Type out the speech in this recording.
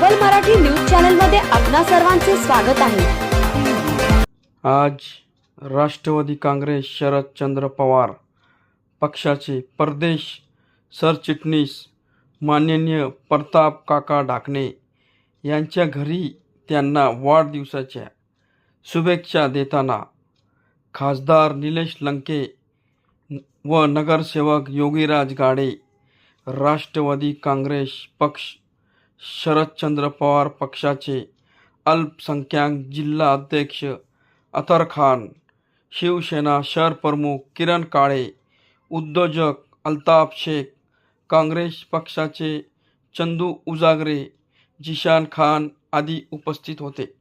Global Marathi news चॅनलमध्ये आपणा सर्वांचे स्वागत आहे. आज राष्ट्रवादी काँग्रेस शरदचंद्र पवार पक्षाचे परदेश सरचिटणीस माननीय प्रताप काका ढाकणे यांच्या घरी त्यांना वाढदिवसाच्या शुभेच्छा देताना खासदार निलेश लंके व नगरसेवक योगीराज गाडे राष्ट्रवादी काँग्रेस पक्ष शरदचंद्र पवार पक्षाचे अल्पसंख्याक जिल्हा अध्यक्ष अतर खान शिवसेना शहर प्रमुख किरण काळे उद्योजक अल्ताफ शेख काँग्रेस पक्षाचे चंदू उजागरे जिशान खान आदी उपस्थित होते.